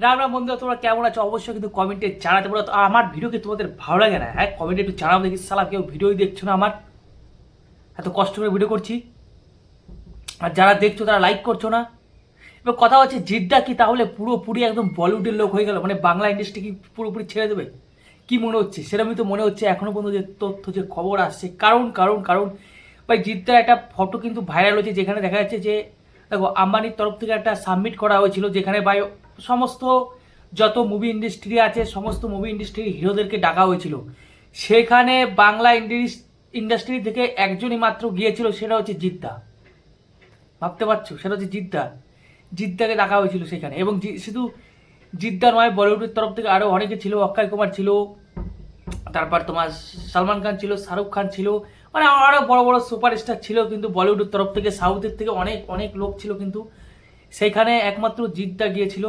রাম রাম বন্ধুরা, তোমরা কেমন আছো? অবশ্যই কিন্তু কমেন্টে জানাতে পারো আমার ভিডিও কি তোমাদের ভালো লাগে না? হ্যাঁ কমেন্টে একটু জানাও দেখি। সালা কেউ ভিডিওই দেখছ না আমার? এত কষ্ট করে ভিডিও করছি। আর যারা দেখছ, তারা লাইক করছ না? এবার কথা হচ্ছে, জিদ্দা কি তাহলে পুরোপুরি একদম বলিউডের লোক হয়ে গেল? মানে বাংলা ইন্ডাস্ট্রি কি পুরোপুরি ছেড়ে দেবে? কি মনে হচ্ছে? সেরকমই তো মনে হচ্ছে এখনও পর্যন্ত যে তথ্য, যে খবর আসছে। কারণ কারণ কারণ, ভাই, জিদ্দার একটা ফটো কিন্তু ভাইরাল হয়েছে, যেখানে দেখা যাচ্ছে যে, দেখো, আম্বানির তরফ থেকে একটা সাবমিট করা হয়েছিল, যেখানে ভাই সমস্ত যত মুভি ইন্ডাস্ট্রি আছে, সমস্ত মুভি ইন্ডাস্ট্রির হিরোদেরকে ডাকা হয়েছিল। সেখানে বাংলা ইন্ডাস্ট্রি থেকে একজনই মাত্র গিয়েছিল, সেটা হচ্ছে জিদ্দা। ভাবতে পারছ? সেটা হচ্ছে জিদ্দা। জিদ্দাকে ডাকা হয়েছিল সেখানে। এবং শুধু জিদ্দা নয়, বলিউডের তরফ থেকে আরও অনেকে ছিল, অক্ষয় কুমার ছিল, তারপর তোমার সালমান খান ছিল, শাহরুখ খান ছিল মানে আরও বড় বড় সুপারস্টার ছিল, কিন্তু বলিউডের তরফ থেকে সাউথের থেকে অনেক অনেক লোক ছিল কিন্তু সেইখানে একমাত্র জিদ্দা গিয়েছিল।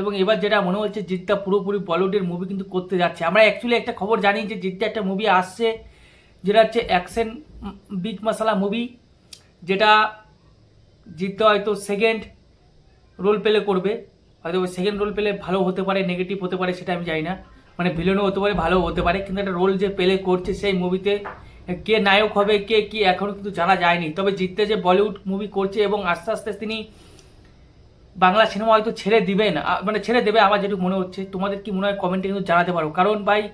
এবং এবার যেটা মনে হচ্ছে জিদ্দা পুরোপুরি বলিউডের মুভি কিন্তু করতে যাচ্ছে। আমরা অ্যাকচুয়ালি একটা খবর জানি যে জিদ্দা একটা মুভি আসছে, যেটা হচ্ছে অ্যাকশন বিগ মশালা মুভি যেটা জিততে হয়তো সেকেন্ড রোল প্লে করবে। হয়তো সেকেন্ড রোল প্লে ভালো হতে পারে নেগেটিভ হতে পারে, সেটা আমি জানি না। মানে ভিলেনও হতে পারে ভালো হতে পারে, কিন্তু একটা রোল যে প্লে করছে সেই মুভিতে কে নায়ক হবে, কে কি এখনও কিন্তু জানা যায়নি। তবে জিততে যে বলিউড মুভি করছে এবং আস্তে আস্তে তিনি বাংলা সিনেমা হয়তো ছেড়ে দিবেন মানে ছেড়ে দেবে আমার যেটুকু মনে হচ্ছে। তোমাদের কি মনে হয় কমেন্টে কিন্তু জানাতে পারো। কারণ ভাই,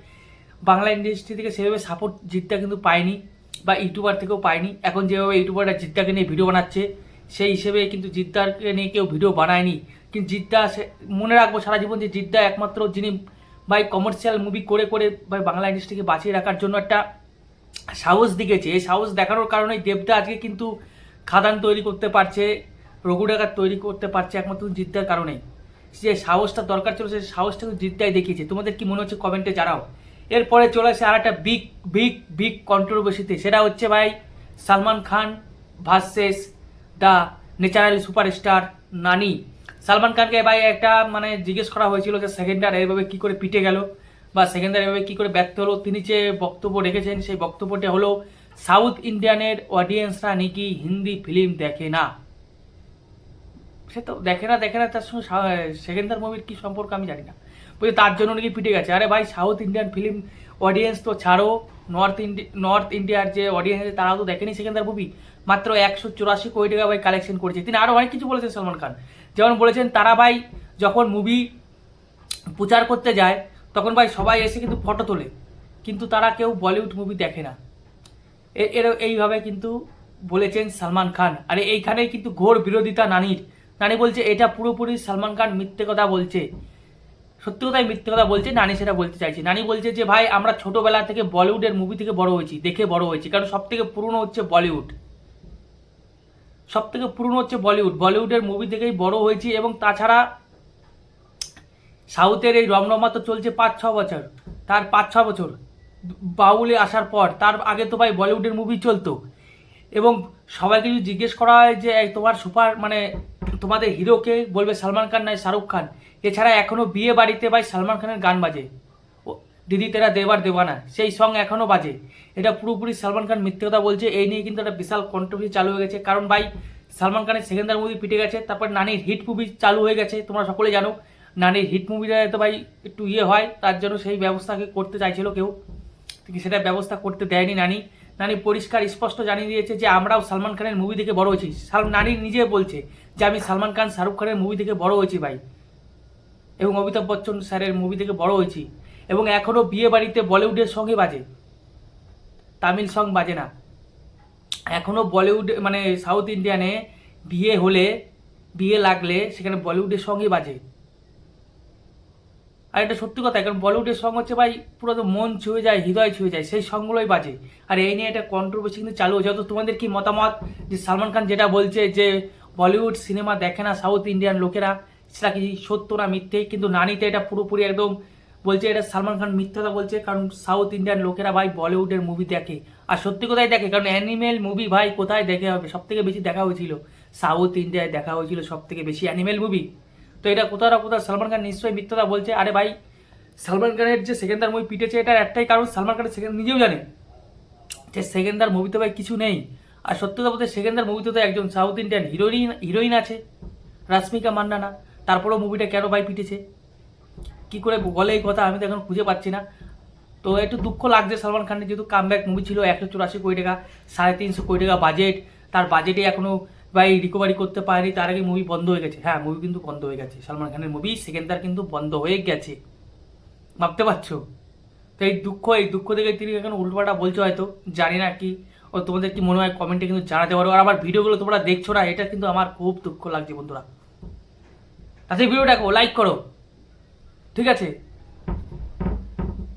বাংলা ইন্ডাস্ট্রি থেকে সেভাবে সাপোর্ট জিদ্দা কিন্তু পায়নি বা ইউটিউবার থেকেও পায়নি। এখন যেভাবে ইউটিউবাররা জিদ্দাকে নিয়ে ভিডিও বানাচ্ছে, সেই হিসেবে কিন্তু জিদ্দারকে নিয়ে কেউ ভিডিও বানায়নি। কিন্তু জিদ্দা সে- মনে রাখব সারা জীবন যে জিদ্দা একমাত্র যিনি ভাই কমার্শিয়াল মুভি করে করে ভাই বাংলা ইন্ডাস্ট্রিকে বাঁচিয়ে রাখার জন্য একটা সাহস দিকেছে এই সাহস দেখানোর কারণে দেবদা আজকে কিন্তু খাদান তৈরি করতে পারছে। রঘু তৈরি করতে পারছে একমাত্র জিদ্দার কারণেই যে সাহসটা দরকার ছিল সেই সাহসটা কিন্তু জিদ্দাই দেখিয়েছে। তোমাদের কি মনে হচ্ছে কমেন্টে জানাও। এরপরে চলে আসে আর একটা বিগ বিগ বিগ কন্ট্রোভার্সিতে সেটা হচ্ছে ভাই Salman Khan versus the natural superstar Nani. Salman খানকে ভাই একটা মানে জিজ্ঞেস করা হয়েছিল যে সেকেন্ডার এভাবে কি করে পিটে গেল বা সেকেন্ডার এভাবে কি করে ব্যর্থ হলো। তিনি যে বক্তব্য রেখেছেন, সেই বক্তব্যটা হলো সাউথ ইন্ডিয়ানের অডিয়েন্সরা নাকি হিন্দি ফিল্ম দেখে না? সে তো দেখে না দেখে না, তার সঙ্গে সেকেন্ডার মুভির কি সম্পর্ক আমি জানি না। বলছে তার জন্য নাকি পিটে গেছে। আরে ভাই সাউথ ইন্ডিয়ান ফিল্ম অডিয়েন্স তো ছাড়ো। নর্থ ইন্ডিয়া নর্থ ইন্ডিয়ার যে অডিয়েন্স আছে, তারাও তো দেখেনি সেকেন্ডার মুভি মাত্র একশো চুরাশি কোটি টাকা ভাই কালেকশন করেছে। তিনি আরও অনেক কিছু বলেছেন, সলমান খান। যেমন বলেছেন, তারা ভাই যখন মুভি প্রচার করতে যায়, তখন ভাই সবাই এসে কিন্তু ফটো তোলে। কিন্তু তারা কেউ বলিউড মুভি দেখে না। এর এইভাবে কিন্তু বলেছেন সালমান খান। আর এইখানেই কিন্তু ঘোর বিরোধিতা নানির। নানি বলছে, এটা পুরোপুরি সালমান খান মিথ্যে কথা বলছে। সত্যি কথাই মিথ্যে কথা বলছে, নানি সেটা বলতে চাইছে। নানি বলছে যে, ভাই, আমরা ছোটবেলা থেকে বলিউডের মুভি থেকে বড় হয়েছি, দেখে বড় হয়েছি, কারণ সব থেকে পুরনো হচ্ছে বলিউড। সব থেকে পুরনো হচ্ছে বলিউড। বলিউডের মুভি থেকেই বড় হয়েছি এবং তাছাড়া সাউথের এই রমরমা তো চলছে পাঁচ ছ বছর। তার পাঁচ ছ বছর। বাউলে আসার পর, তার আগে তো ভাই বলিউডের মুভি চলতো। এবং সবাইকে যদি জিজ্ঞেস করা হয় যে তোমার সুপার মানে তোমাদের হিরোকে বলবে সালমান খান নয় শাহরুখ খান। এছাড়া এখনও বিয়ে বাড়িতে ভাই সালমান খানের গান বাজে। দিদি তেরা দেবার দেবানা, সেই সং এখনও বাজে। এটা পুরোপুরি সালমান খান মিথ্যে কথা বলছে, এই নিয়ে কিন্তু একটা বিশাল কন্ট্রোভার্সি চালু হয়ে গেছে। কারণ ভাই, সালমান খানের সেকেন্ডার মুভি পিটে গেছে, তারপর নানির হিট মুভি চালু হয়ে গেছে, তোমরা সকলে জানো। নানির হিট মুভিটা তো ভাই একটু ইয়ে হয়, তার জন্য সেই ব্যবস্থাকে করতে চাইছিল কেউ। সেটা ব্যবস্থা করতে দেয়নি নানি। নানি পরিষ্কার স্পষ্ট জানিয়ে দিয়েছে যে আমরাও সালমান খানের মুভি দেখে বড় হয়েছি। নানি নিজে বলছে যে আমি সালমান খান, শাহরুখ খানের মুভি দেখে বড় হয়েছি ভাই। এবং অমিতাভ বচ্চন স্যারের মুভি থেকে বড় হয়েছি। এবং এখনও বিয়ে বাড়িতে বলিউডের সঙ্গে বাজে। তামিল সং বাজে না। এখনও বলিউড মানে সাউথ ইন্ডিয়ানে বিয়ে হলে, বিয়ে লাগলে সেখানে বলিউডের সঙ্গে বাজে। আর এটা সত্যি কথা, কারণ বলিউডের সং হচ্ছে ভাই পুরো তো মন ছুঁয়ে যায়, হৃদয় ছুঁয়ে যায়, সেই সঙ্গগুলোই বাজে। আর এই নিয়ে একটা কন্ট্রোভার্সি কিন্তু চালু হয়েছে। তো তোমাদের কি মতামত যে সালমান খান যেটা বলছে যে বলিউড সিনেমা দেখে না সাউথ ইন্ডিয়ান লোকেরা, সেটা কি সত্য না মিথ্যে? কিন্তু নানিতে এটা পুরোপুরি একদম বলছে এটা সালমান খান মিথ্যাটা বলছে, কারণ সাউথ ইন্ডিয়ান লোকেরা ভাই বলিউডের মুভি দেখে। আর সত্যি কোথায় দেখে, কারণ অ্যানিমেল মুভি ভাই কোথায় দেখে হবে? সব থেকে বেশি দেখা হয়েছিল। সাউথ ইন্ডিয়ায় দেখা হয়েছিল সব থেকে বেশি অ্যানিমেল মুভি তো এটা কোথাও না কোথাও সালমান খান নিশ্চয়ই মিথ্যতা বলছে। আরে ভাই, সালমান খানের যে সেকেন্ডার মুভি পিটেছে, এটার একটাই কারণ সালমান খানের সেকেন্ড নিজেও জানে যে সেকেন্ডার মুভিতে ভাই কিছু নেই। আর সত্যি কথা বলতে সেকেন্ডার মুভিতে তো একজন সাউথ ইন্ডিয়ান হিরোইন হিরোইন আছে, রাশ্মিকা মান্নানা তারপরেও মুভিটা কেন ভাই পিটেছে? কি করে বলে এই কথা আমি তো এখন খুঁজে পাচ্ছি না। তো একটু দুঃখ লাগছে সালমান খানের, যেহেতু কামব্যাক মুভি ছিল, একশো চুরাশি কোটি টাকা, সাড়ে তিনশো কোটি টাকা বাজেট তার বাজেটে এখনও ভাই রিকভারি করতে পারেনি, তার আগে মুভি বন্ধ হয়ে গেছে। হ্যাঁ মুভি কিন্তু বন্ধ হয়ে গেছে। সালমান খানের মুভি সেকেন্ডার কিন্তু বন্ধ হয়ে গেছে। ভাবতে পারছ? তো এই দুঃখ এই দুঃখ দেখে তিনি এখন উল্টোপাটা বলছো হয়তো, জানি না কি। ও তোমাদের কি মনে হয় কমেন্টে কিন্তু জানাতে পারো। আর আমার ভিডিওগুলো তোমরা দেখছ না, এটা কিন্তু আমার খুব দুঃখ লাগছে বন্ধুরা। তাতে ভিডিও দেখো লাইক করো। ঠিক আছে?